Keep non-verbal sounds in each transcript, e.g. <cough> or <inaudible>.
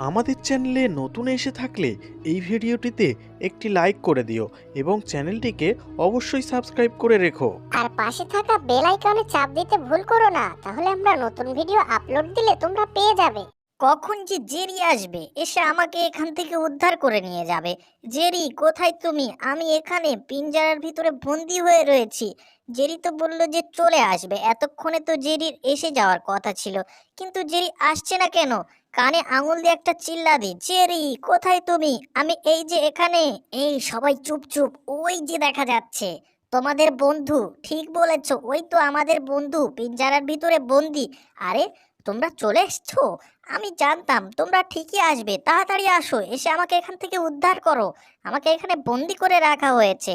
আমাদের চ্যানেলে নতুন এসে থাকলে এই ভিডিওটিতে একটি লাইক করে দিও এবং চ্যানেলটিকে অবশ্যই সাবস্ক্রাইব করে রেখো। আর পাশে থাকা বেল আইকনে চাপ দিতে ভুল করো না তাহলে আমরা নতুন ভিডিও আপলোড দিলে তোমরা পেয়ে যাবে। কখন যে জেরি আসবে এসে আমাকে এখান থেকে উদ্ধার করে নিয়ে যাবে। জেরি কোথায় তুমি? আমি এখানে পিঞ্জারার ভিতরে বন্দি হয়ে রয়েছি। জেরি তো বলল যে চলে আসবে। এতক্ষণে তো জেরির এসে যাওয়ার কথা ছিল। কিন্তু জেরি আসছে না কেন? কানে আঙুল দিয়ে একটা চিল্লা চেরি কোথায় তুমি? আমি এই যে এখানে। এই সবাই চুপ চুপ, ওই যে দেখা যাচ্ছে, তোমাদের বন্ধু। ঠিক বলেছ, ওই তো আমাদের বন্ধু, পিঞ্জারার ভিতরে বন্দি। আরে, তোমরা চলে এসছো? আমি জানতাম, তোমরা ঠিকই আসবে, তাড়াতাড়ি আসো, এসে আমাকে এখান থেকে উদ্ধার করো। আমাকে এখানে বন্দি করে রাখা হয়েছে।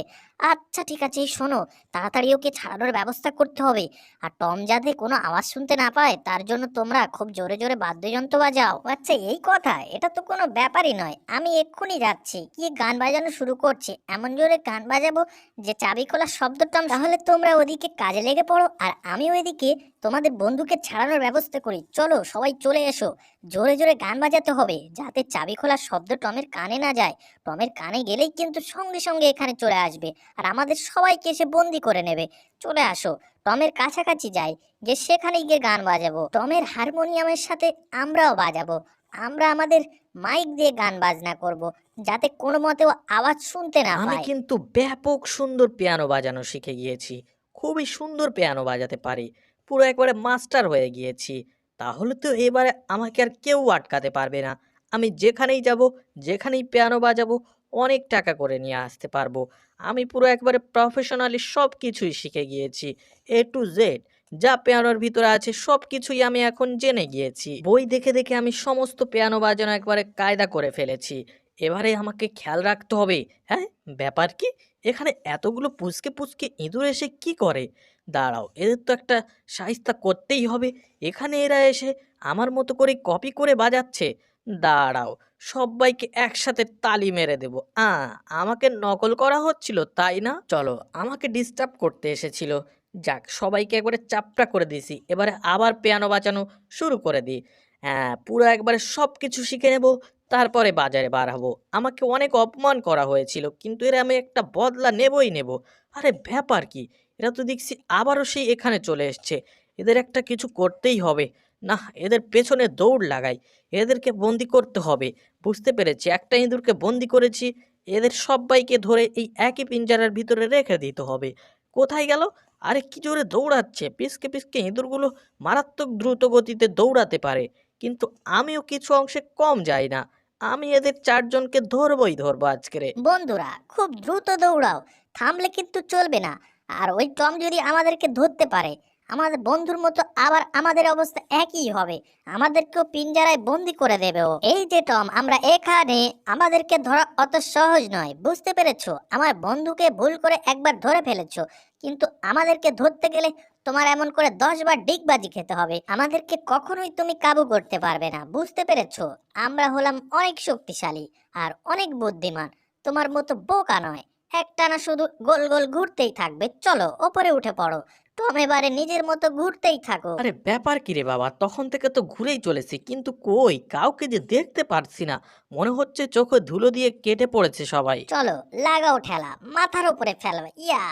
আচ্ছা ঠিক আছে, শোনো, তাড়াতাড়ি ওকে ছাড়ানোর ব্যবস্থা করতে হবে। আর টম যাতে কোনো আওয়াজ শুনতে না পায়, তার জন্য তোমরা খুব জোরে জোরে বাদ্যযন্ত্র বাজাও। আচ্ছা এই কথা, এটা তো কোনো ব্যাপারই নয়। আমি এক্ষুনি যাচ্ছি। কি গান বাজানো শুরু করছে? এমন জোরে গান বাজাবো যে চাবি খোলার শব্দ টম তাহলে তোমরা ওদিকে কাজে লেগে পড়ো, আর আমি ওইদিকে তোমাদের বন্ধুকে ছাড়ানোর ব্যবস্থা করি। চলো, সবাই চলে এসো। জোরে জোরে গান বাজাতে হবে যাতে চাবি খোলার শব্দ টমের কানে না যায়। টমের কানে গেলেই কিন্তু সঙ্গে সঙ্গে এখানে চলে আসবে আর আমাদের সবাইকে এসে বন্দি করে নেবে। চলে আসো টমের কাছাকাছি যাই যে সেখানে গিয়ে গান বাজাবো। টমের হারমোনিয়ামের সাথে আমরাও বাজাবো আমরা আমাদের মাইক দিয়ে গান বাজনা করব যাতে কোনো মতেও আওয়াজ শুনতে না আমি কিন্তু ব্যাপক সুন্দর পিয়ানো বাজানো শিখে গিয়েছি খুবই সুন্দর পিয়ানো বাজাতে পারি পুরো একবারে মাস্টার হয়ে গিয়েছি। তাহলে তো এবারে আমাকে আর কেউ আটকাতে পারবে না। আমি যেখানেই যাব, যেখানেই পিয়ানো বাজাবো, অনেক টাকা করে নিয়ে আসতে পারব। আমি পুরো একবারে প্রফেশনালি সব কিছুই শিখে গিয়েছি। এ টু জেড যা পিয়ানোর ভিতরে আছে সব কিছুই আমি এখন জেনে গিয়েছি। বই দেখে দেখে আমি সমস্ত পিয়ানো বাজানো একবারে কায়দা করে ফেলেছি। এবারে আমাকে খেয়াল রাখতে হবে। হ্যাঁ ব্যাপার কি? এখানে এতগুলো পুচকে পুচকে ইঁদুর এসে কি করে? দাঁড়াও, এদের তো একটা সাহিস্তা করতেই হবে। এখানে এরা এসে আমার মতো করে কপি করে বাজাচ্ছে। দাঁড়াও সবাইকে একসাথে তালি মেরে দেবো। আ, আমাকে নকল করা হচ্ছিল, তাই না? চলো, আমাকে ডিস্টার্ব করতে এসেছিল। যাক, সবাইকে একবারে চাপটা করে দিয়েছি। এবারে আবার পিয়ানো বাজানো শুরু করে দিই। হ্যাঁ পুরো একবারে সব কিছু শিখে নেব, তারপরে বাজারে বাড়াবো আমাকে অনেক অপমান করা হয়েছিল, কিন্তু এরা আমি একটা বদলা নেবই নেব। আরে, ব্যাপার কি? এরা তো দেখছি আবারও সেই এখানে চলে এসছে। এদের একটা কিছু করতেই হবে। না এদের পেছনে দৌড় লাগাই। এদেরকে বন্দি করতে হবে। বুঝতে পেরেছি, একটা ইঁদুরকে বন্দি করেছি। এদের সবাইকে ধরে এই একই পিঞ্জারার ভিতরে রেখে দিতে হবে। কোথায় গেল? আরে, কি জোরে দৌড়াচ্ছে। পিসকে পিসকে ইঁদুরগুলো মারাত্মক দ্রুত গতিতে দৌড়াতে পারে। কিন্তু আমিও কিছু অংশে কম যাই না। আমি এদের চারজনকে ধরবই ধরবো আজকে বন্ধুরা, খুব দ্রুত দৌড়াও। থামলে কিন্তু চলবে না। আর ওই টম যদি আমাদেরকে ধরতে পারে, আমাদের বন্ধুর মতো আবার আমাদের অবস্থা একই হবে। আমাদেরকেও পিঞ্জারায় বন্দি করে দেবে ও। এই যে টম, আমরা এখানে আমাদেরকে ধরা অত সহজ নয়, বুঝতে পেরেছ? আমার বন্ধুকে ভুল করে একবার ধরে ফেলেছো, কিন্তু আমাদেরকে ধরতে গেলে তোমার এমন করে দশ বার ডিগবাজি খেতে হবে। আমাদেরকে কখনোই তুমি কাবু করতে পারবে না, বুঝতে পেরেছ? আমরা হলাম অনেক শক্তিশালী আর অনেক বুদ্ধিমান, তোমার মতো বোকা নয়। একটানা শুধু গোল গোল ঘুরতেই থাকবে। চলো ওপরে উঠে পড়ো। টম এবারে নিজের মতো ঘুরতেই থাকো আরে ব্যাপার কি রে বাবা? তখন থেকে তো ঘুরেই চলেছি কিন্তু কই? কাউকে যে দেখতে পারছি না। মনে হচ্ছে চোখে ধুলো দিয়ে কেটে পড়েছে সবাই। চলো লাগাও ঠেলা মাথার উপরে ফেলো। ইয়া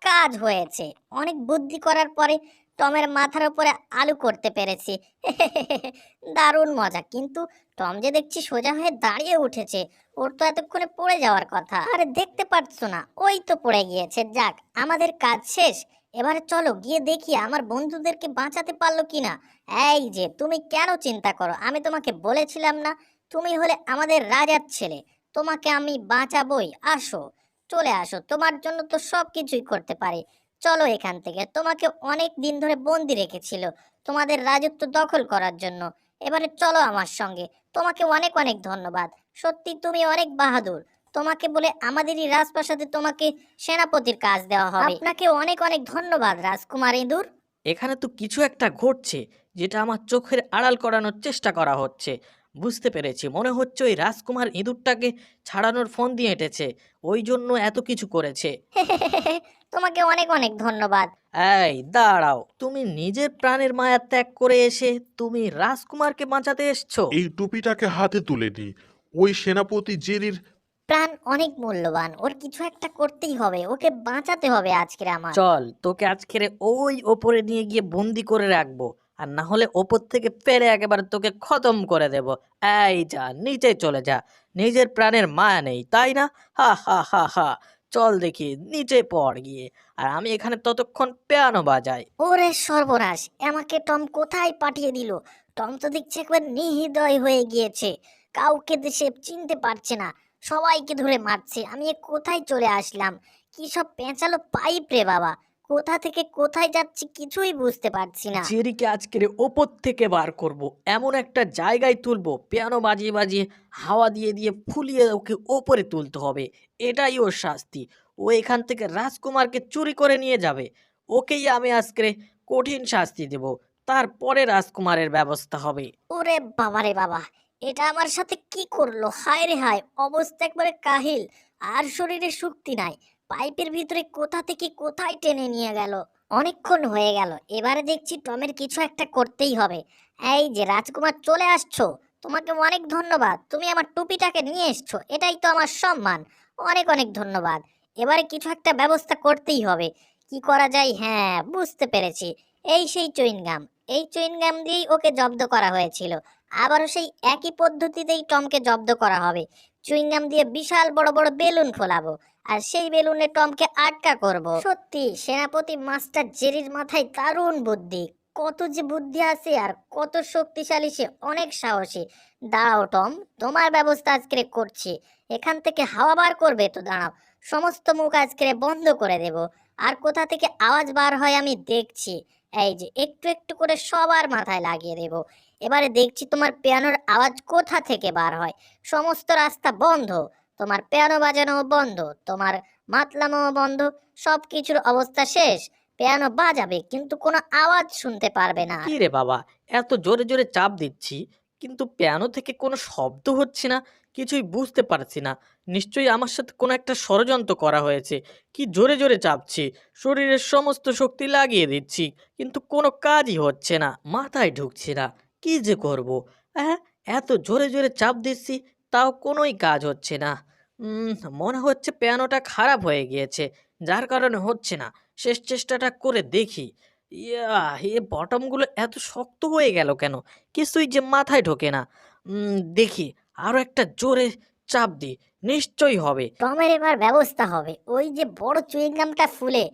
কাজ হয়েছে। অনেক বুদ্ধি করার পরে টমের মাথার উপরে আলু করতে পেরেছি। <laughs> দারুণ মজা। কিন্তু টম যে দেখছি সোজা হয়ে দাঁড়িয়ে উঠেছে, ওর তো এতক্ষণে পড়ে যাওয়ার কথা। আরে দেখতে পারছ না, ওই তো পড়ে গিয়েছে। যাক, আমাদের কাজ শেষ। এবারে চলো গিয়ে দেখি আমার বন্ধুদেরকে বাঁচাতে পারল কিনা। এই যে, তুমি কেন চিন্তা করো? আমি তোমাকে বলেছিলাম না, তুমি হলে আমাদের রাজার ছেলে। তোমাকে আমি বাঁচাবই। আসো, চলে আসো। তোমার জন্য তো সব কিছুই করতে পারি। চলো এখান থেকে। তোমাকে অনেক দিন ধরে বন্দি রেখেছিল তোমাদের রাজত্ব দখল করার জন্য। এবারে চলো আমার সঙ্গে। তোমাকে অনেক অনেক ধন্যবাদ। সত্যি তুমি অনেক বাহাদুর। তোমাকে বলে আমাদেরই রাজপ্রাসাদে তোমাকে সেনাপতির কাজ দেওয়া হবে। আপনাকে অনেক অনেক ধন্যবাদ রাজকুমার ইঁদুর। এখানে তো কিছু একটা ঘটছে যেটা আমার চোখের আড়াল করানোর চেষ্টা করা হচ্ছে। বুঝতে পেরেছি। মনে হচ্ছে ওই রাজকুমার ইঁদুরটাকে ছাড়ানোর ফোন দিয়ে এঁটেছে। ওই জন্য এত কিছু করেছে। <laughs> তোমাকে অনেক অনেক ধন্যবাদ। এই দাঁড়াও। তুমি নিজের প্রাণের মায়া ত্যাগ করে এসে তুমি রাজকুমারকে বাঁচাতে এসছো। এই টুপিটাকে হাতে তুলে নি ওই সেনাপতি জেরির প্রাণ অনেক মূল্যবান ওর কিছু একটা করতেই হবে ওকে বাঁচাতে হবে আজকে আমার। চল তোকে আজকের ওই ওপরে নিয়ে গিয়ে বন্দি করে রাখব আর না হলে ওপর থেকে পেরে একেবারে তোকে খতম করে দেব। এই যা নিচে চলে যা নিজের প্রাণের মায়া নেই তাই না? হা হা হা হা। চল দেখি নিচে পড় গিয়ে। আর আমি এখানে ততক্ষণ পিয়ানো বাজাই। ওরে সর্বনাশ, আমাকে টম কোথায় পাঠিয়ে দিল? টম তো দেখছি একবার নিহৃদয় হয়ে গিয়েছে। কাউকে সে চিনতে পারছে না, সবাইকে ধরে মারছে। আমি কোথায় চলে আসলাম? কি সব পেঁচালো পাইপ রে বাবা। কোথা থেকে কোথায় যাচ্ছি কিছুই বুঝতে পারছি না। জেরিকে আজকের ওপর থেকে বার করব। এমন একটা জায়গায় তুলবো পিয়ানো বাজিয়ে বাজিয়ে হাওয়া দিয়ে দিয়ে ফুলিয়ে ওকে ওপরে তুলতে হবে। এটাই ওর শাস্তি। ও এখান থেকে রাজকুমারকে চুরি করে নিয়ে যাবে। ওকেই আমি আজকে কঠিন শাস্তি দেব। তারপরে রাজকুমারের ব্যবস্থা হবে। ওরে বাবা রে বাবা এটা আমার সাথে কি করল? হায় রে হায় অবস্থা একবারে কাহিল। আর শরীরে শক্তি নাই। পাইপের ভিতরে কোথা থেকে কোথায় টেনে নিয়ে গেল? অনেকক্ষণ হয়ে গেল। এবারে দেখছি টমের কিছু একটা করতেই হবে। এই যে রাজকুমার চলে আসছো। তোমাকে অনেক ধন্যবাদ। তুমি আমার টুপিটাকে নিয়ে এসছো। এটাই তো আমার সম্মান। অনেক অনেক ধন্যবাদ। এবারে কিছু একটা ব্যবস্থা করতেই হবে। কি করা যায়? হ্যাঁ বুঝতে পেরেছি। এই সেই চুইনগাম। এই চুইনগাম দিয়েই ওকে জব্দ করা হয়েছিল। আবারও সেই একই পদ্ধতিতেই টমকে জব্দ করা হবে। চুইংগাম দিয়ে বিশাল বড় বড় বেলুন ফোলাবো আর সেই বেলুনে টমকে আটকা করব। সত্যি, সেনাপতি মাস্টার জেরির মাথায় দারুণ বুদ্ধি। কত যে বুদ্ধি আছে আর কত শক্তিশালী, সে অনেক সাহসী। দাঁড়াও, টম, তোমার ব্যবস্থা আজকে করছি। এখান থেকে হাওয়া বার করবে তো দাঁড়াও। সমস্ত মুখ আজকে বন্ধ করে দেব। আর কোথা থেকে আওয়াজ বার হয় আমি দেখছি। এই যে, একটু একটু করে সবার মাথায় লাগিয়ে দেব। এবারে দেখছি তোমার পিয়ানোর আওয়াজ কোথা থেকে বার হয়? সমস্ত রাস্তা বন্ধ। তোমার পিয়ানো বাজানো বন্ধ। তোমার মাতলামো বন্ধ। সব কিছুর অবস্থা শেষ। পিয়ানো বাজাবে, কিন্তু কোনো আওয়াজ শুনতে পারবে না। কি রে বাবা, এত জোরে জোরে চাপ দিচ্ছি? কিন্তু পিয়ানো থেকে কোনো শব্দ হচ্ছে না, কিছুই বুঝতে পারছি না। নিশ্চয়ই আমার সাথে কোনো একটা ষড়যন্ত্র করা হয়েছে। কি জোরে জোরে চাপছি? শরীরের সমস্ত শক্তি লাগিয়ে দিচ্ছি, কিন্তু কোনো কাজই হচ্ছে না, মাথায় ঢুকছে না। কি যে করব? হ্যাঁ এত জোরে জোরে চাপ দিচ্ছি, তাও কোনোই কাজ হচ্ছে না। মনে হচ্ছে পিয়ানোটা খারাপ হয়ে গিয়েছে, যার কারণে হচ্ছে না। শেষ চেষ্টাটা করে দেখি। ইয়া, এ বটমগুলো এত শক্ত হয়ে গেল কেন? কিছুই যে মাথায় ঢোকে না। দেখি আরও একটা জোরে চাপ দিই, নিশ্চয়ই হবে। টমের এবার ব্যবস্থা হবে। ওই যে বড় চুইংগামটা ফুলে,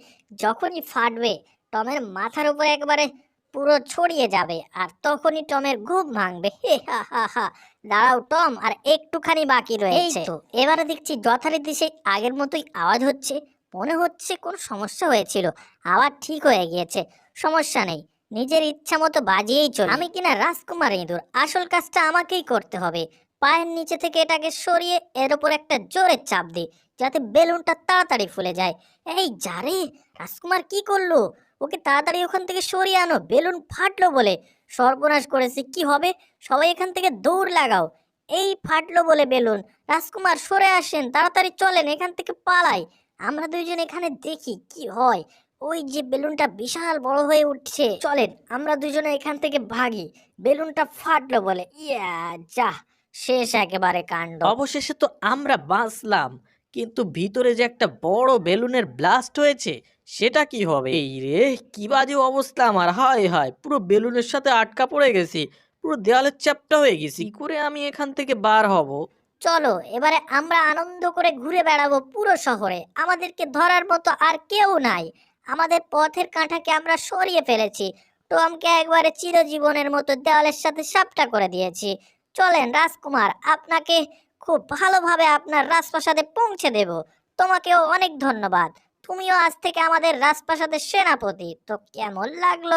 যখনই ফাটবে, টমের মাথার উপরে একবারে পুরো ছড়িয়ে যাবে আর তখনই টমের ঘুম ভাঙবে। হে হা হা হা। দাঁড়াও টম আর একটুখানি বাকি রয়েছে। তো। এবারে দেখছি যথারীতি সেই আগের মতোই আওয়াজ হচ্ছে। মনে হচ্ছে কোন সমস্যা হয়েছিল। আবার ঠিক হয়ে গিয়েছে। সমস্যা নেই। নিজের ইচ্ছা মতো বাজিয়েই চল। আমি কিনা রাজকুমার ইঁদুর। আসল কাজটা আমাকেই করতে হবে। পায়ের নিচে থেকে এটাকে সরিয়ে এর ওপর একটা জোরে চাপ দিই যাতে বেলুনটা তাড়াতাড়ি ফুলে যায়। এই যারে রাজকুমার কি করল? ওকে তাড়াতাড়ি ওখান থেকে সরিয়ে আনো, বেলুন ফাটলো বলে। সর্বনাশ করেছে, কি হবে? সবাই এখান থেকে দৌড় লাগাও। এই ফাটলো বলে বেলুন। রাজকুমার সরে আসেন, তাড়াতাড়ি চলেন, এখান থেকে পালাই। আমরা দুইজন এখানে দেখি কি হয়। ওই যে বেলুনটা বিশাল বড় হয়ে উঠছে। চলেন, আমরা দুজনে এখান থেকে ভাগি। বেলুনটা ফাটলো বলে, ইয়া, যা, শেষ একেবারে কাণ্ড। অবশেষে তো আমরা বাঁচলাম। কিন্তু ভিতরে যে একটা বড় বেলুনের ব্লাস্ট হয়েছে সেটা কি হবে? এই রে, কি বাজে অবস্থা আমার। হায় হায়, পুরো বেলুনের সাথে আটকা পড়ে গেছি, পুরো দেওয়ালের চ্যাপটা হয়ে গেছি। কি করে আমি এখান থেকে বার হব? চলো, এবারে আমরা আনন্দ করে ঘুরে বেড়াবো পুরো শহরে। আমাদেরকে ধরার মতো আর কেউ নাই। আমাদের পথের কাঁটাকে আমরা সরিয়ে ফেলেছি। টমকে একবারে চিরজীবনের মতো দেওয়ালের সাথে সাপটা করে দিয়েছি। চলেন, রাজকুমার, আপনাকে খুব ভালোভাবে আপনার রাজপ্রাসাদে পৌঁছে দেব। তোমাকেও অনেক ধন্যবাদ। তুমিও আজ থেকে আমাদের রাজপ্রাসাদের সেনাপতি। তো কেমন লাগল?